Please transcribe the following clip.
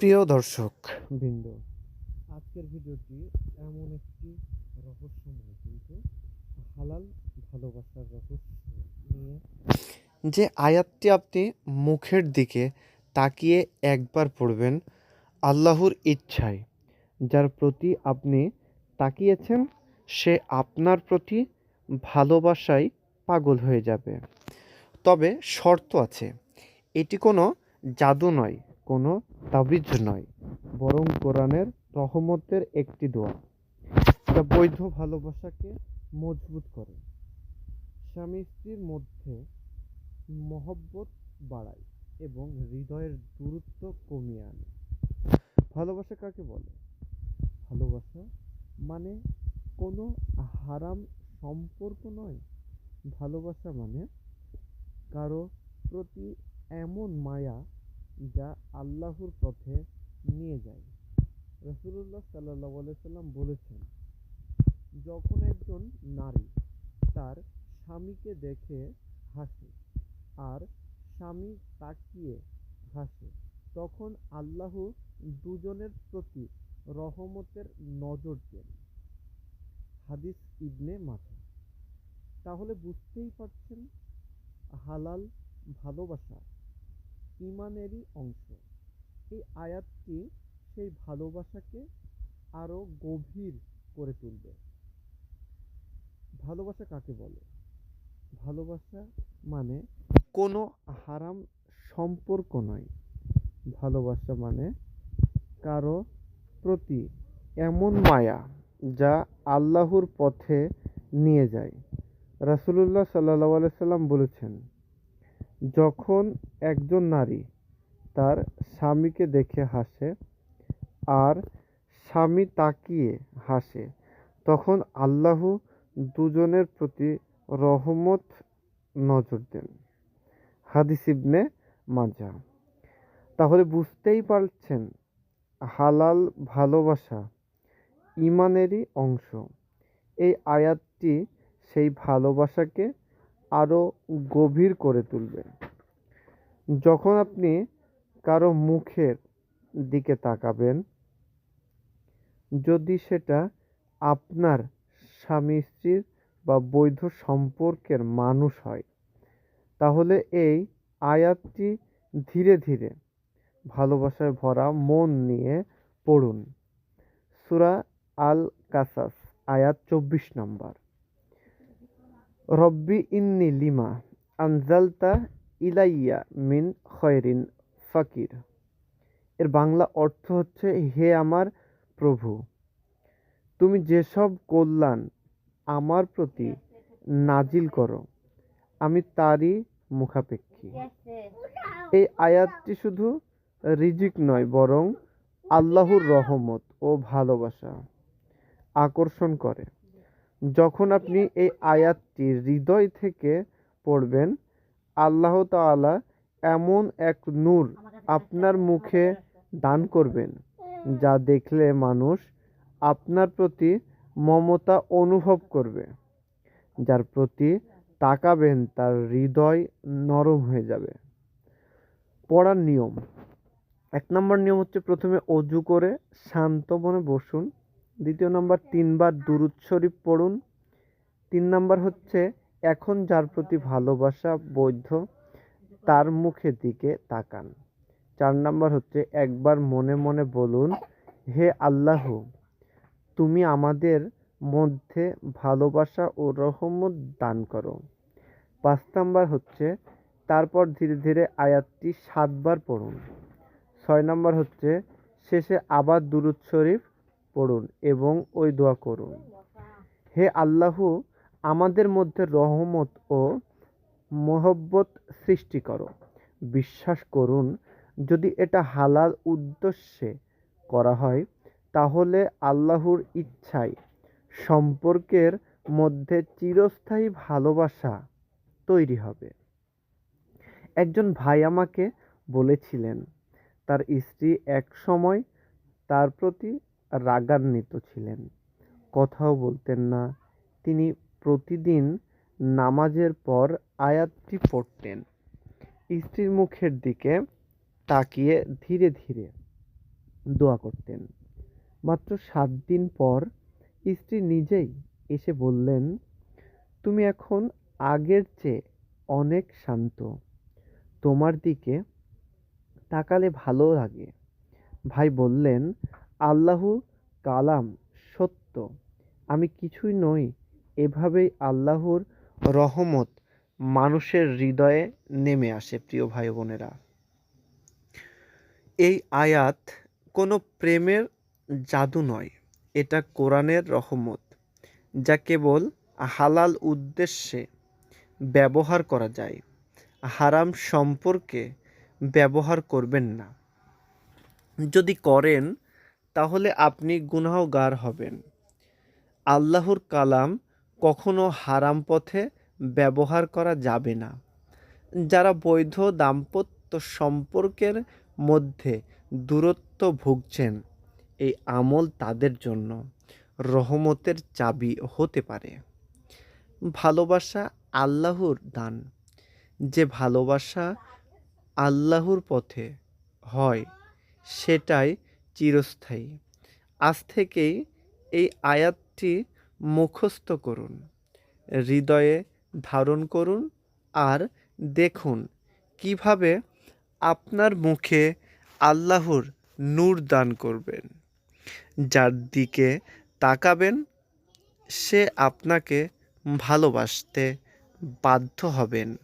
প্রিয় দর্শক বৃন্দ, আজকের ভিডিওটি এমন একটি রহস্যময় কিন্তু হালাল ভালোবাসার রহস্য নিয়ে। যে আয়াতটি আপনি মুখের দিকে তাকিয়ে একবার পড়বেন, আল্লাহর ইচ্ছায়, যার প্রতি আপনি তাকিয়েছেন, সে আপনার প্রতি ভালোবাসায় পাগল হয়ে যাবে। তবে শর্ত আছে, এটি কোনো জাদু নয় কোনো তাবিজ নয়, বরং কোরআনের রহমতের একটি দোয়া। যা বৈধ ভালোবাসাকে মজবুত করে। স্বামী স্ত্রীর মধ্যে মহব্বত বাড়ায় এবং হৃদয়ের দূরত্ব কমিয়ে আনে। ভালোবাসা কাকে বলে? ভালোবাসা মানে কোনো হারাম সম্পর্ক নয়। ভালোবাসা মানে কারও প্রতি এমন মায়া যা আল্লাহর পথে নিয়ে যায়। রসুল্লাহ সাল্লাহ সাল্লাম বলেছেন, যখন একজন নারী তার স্বামীকে দেখে হাসে আর স্বামী তাকিয়ে হাসে, তখন আল্লাহ দুজনের প্রতি রহমতের নজর দেন। হাদিস ইবনে মাথা তাহলে বুঝতেই পারছেন হালাল ভালোবাসা ইমানেরই অংশ। এই আয়াতটি সেই ভালোবাসাকে আরও গভীর করে তুলবে। ভালোবাসা কাকে বলে? ভালোবাসা মানে কোনো হারাম সম্পর্ক নয়। ভালোবাসা মানে কারও প্রতি এমন মায়া যা আল্লাহর পথে নিয়ে যায়। রাসুলুল্লাহ সাল্লাহ সাল্লাম বলেছেন যখন একজন নারী তার স্বামীকে দেখে হাসে আর স্বামী তাকিয়ে হাসে, তখন আল্লাহ দুজনের প্রতি রহমত নজর দেন। হাদিস ইবনে মাজা তাহলে বুঝতেই পারছেন, হালাল ভালোবাসা ইমানেরই অংশ। এই আয়াতটি সেই ভালোবাসাকে আরও গভীর করে তুলবে যখন আপনি কারও মুখের দিকে তাকাবেন, যদি সেটা আপনার স্বামী স্ত্রীর বা বৈধ সম্পর্কের মানুষ হয়, তাহলে এই আয়াতটি ধীরে ধীরে ভালোবাসায় ভরা মন নিয়ে পড়ুন। সুরা আল কাসাস, আয়াত চব্বিশ নম্বর। রব্বি ইন্নি লিমা আনজালতা ইলাইয়া মিন খয়রিন ফাকির। এর বাংলা অর্থ হচ্ছে, হে আমার প্রভু, তুমি যেসব কল্যাণ আমার প্রতি নাজিল করো, আমি তারই মুখাপেক্ষী। এই আয়াতটি শুধু রিজিক নয়, বরং আল্লাহর রহমত ও ভালোবাসা আকর্ষণ করে। যখন আপনি এই আয়াতটি হৃদয় থেকে পড়বেন আল্লাহ তাআলা এমন এক নূর আপনার মুখে দান করবেন যা দেখলে মানুষ আপনার প্রতি মমতা অনুভব করবে। যার প্রতি তাকাবেন তার হৃদয় নরম হয়ে যাবে। পড়ার নিয়ম। এক নম্বর নিয়ম হচ্ছে প্রথমে অজু করে শান্ত মনে বসুন। দ্বিতীয় নম্বর, তিনবার দুরুদ শরীফ পড়ুন। তিন নম্বর হচ্ছে, এখন যার প্রতি ভালোবাসা বৈধ, তার মুখের দিকে তাকান। চার নম্বর হচ্ছে, একবার মনে মনে বলুন, হে আল্লাহ, তুমি আমাদের মধ্যে ভালোবাসা ও রহমত দান করো। পাঁচ নাম্বার হচ্ছে, তারপর ধীরে ধীরে আয়াতটি সাতবার পড়ুন। ছয় নম্বর হচ্ছে, শেষে আবার দুরুদ শরীফ পড়ুন এবং ওই দোয়া করুন। হে আল্লাহ, আমাদের মধ্যে রহমত ও মহব্বত সৃষ্টি করো। বিশ্বাস করুন, যদি এটা হালাল উদ্দেশ্যে করা হয়, তাহলে আল্লাহর ইচ্ছায় সম্পর্কের মধ্যে চিরস্থায়ী ভালোবাসা তৈরি হবে। একজন ভাই আমাকে বলেছিলেন, তার স্ত্রী এক সময় তার প্রতি রাগান্বিত ছিলেন। কথাও বলতেন না। তিনি প্রতিদিন নামাজের পর আয়াতটি পড়তেন। স্ত্রীর মুখের দিকে তাকিয়ে ধীরে ধীরে দোয়া করতেন। মাত্র সাত দিন পর স্ত্রী নিজেই এসে বললেন, তুমি এখন আগের চেয়ে অনেক শান্ত। তোমার দিকে তাকালে ভালো লাগে। ভাই বললেন আল্লাহু কালাম, সত্য। আমি কিছুই নই এভাবেই আল্লাহর রহমত মানুষের হৃদয়ে নেমে আসে, প্রিয় ভাই বোনেরা। এই আয়াত কোনো প্রেমের জাদু নয়, এটা কোরআনের রহমত, যা কেবল হালাল উদ্দেশ্যে ব্যবহার করা যায়। হারাম সম্পর্কে ব্যবহার করবেন না। যদি করেন তাহলে আপনি গুনাহগার হবেন। আল্লাহর কালাম কখনো হারাম পথে ব্যবহার করা যাবে না। যারা বৈধ দাম্পত্য সম্পর্কের মধ্যে দূরত্ব ভুগছেন, এই আমল তাদের জন্য রহমতের চাবি হতে পারে। ভালোবাসা আল্লাহর দান। যে ভালোবাসা আল্লাহর পথে হয়, সেটাই চিরস্থায়ী। আজ থেকেই এই আয়াতটি মুখস্থ করুন, হৃদয়ে ধারণ করুন আর দেখুন কীভাবে আপনার মুখে আল্লাহর নূর দান করবেন। যার দিকে তাকাবেন, সে আপনাকে ভালোবাসতে বাধ্য হবেন।